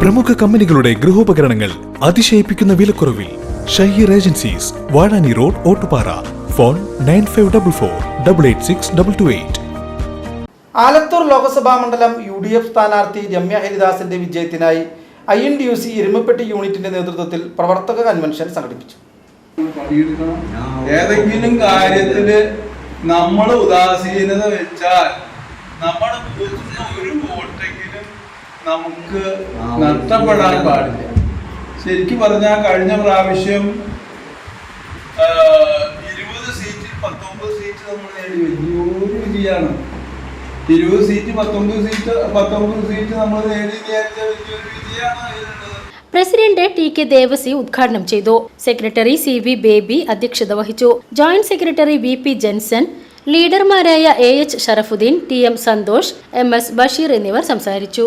പ്രമുഖ കമ്പനികളുടെ ഗൃഹോപകരണങ്ങൾ അതിശയിപ്പിക്കുന്ന വിലക്കുറവിൽ Shaheer agencies Vazhani road Ottupara. Phone nine five double four double eight six double two eight. Alathur Lok Sabha മണ്ഡലം U D F സ്ഥാനാർത്ഥി രമ്യ ഹരിദാസിന്റെ വിജയത്തിനായി I N D U C Erumapetty യൂണിറ്റിന്റെ നേതൃത്വത്തിൽ പ്രവർത്തക കൺവെൻഷൻ സംഘടിപ്പിച്ചു. ഏതെങ്കിലും കാര്യത്തിൽ നമ്മൾ ഉദാസീനത വെച്ചാൽ നമ്മുടെ ഒരു വോട്ടെങ്കിലും നമുക്ക് നഷ്ടപ്പെടാൻ പാടില്ല. ശരിക്കും പറഞ്ഞാൽ കഴിഞ്ഞ പ്രാവശ്യം ഇരുപത് സീറ്റിൽ പത്തൊമ്പത് സീറ്റ് നമ്മൾ നേടി. വലിയൊരു വിജയമാണ്. ഇരുപത് സീറ്റ് പത്തൊമ്പത് സീറ്റ് പത്തൊമ്പത് സീറ്റ് നമ്മൾ നേടി വിചാരിച്ച വലിയൊരു വിജയമാണ് പ്രസിഡന്റ് ടി കെ ദേവസി ഉദ്ഘാടനം ചെയ്തു. സെക്രട്ടറി സി വി ബേബി അധ്യക്ഷത വഹിച്ചു. Joint secretary V P Jenson ലീഡർമാരായ A H Sharafuddin T M Santhosh M S Basheer എന്നിവർ സംസാരിച്ചു.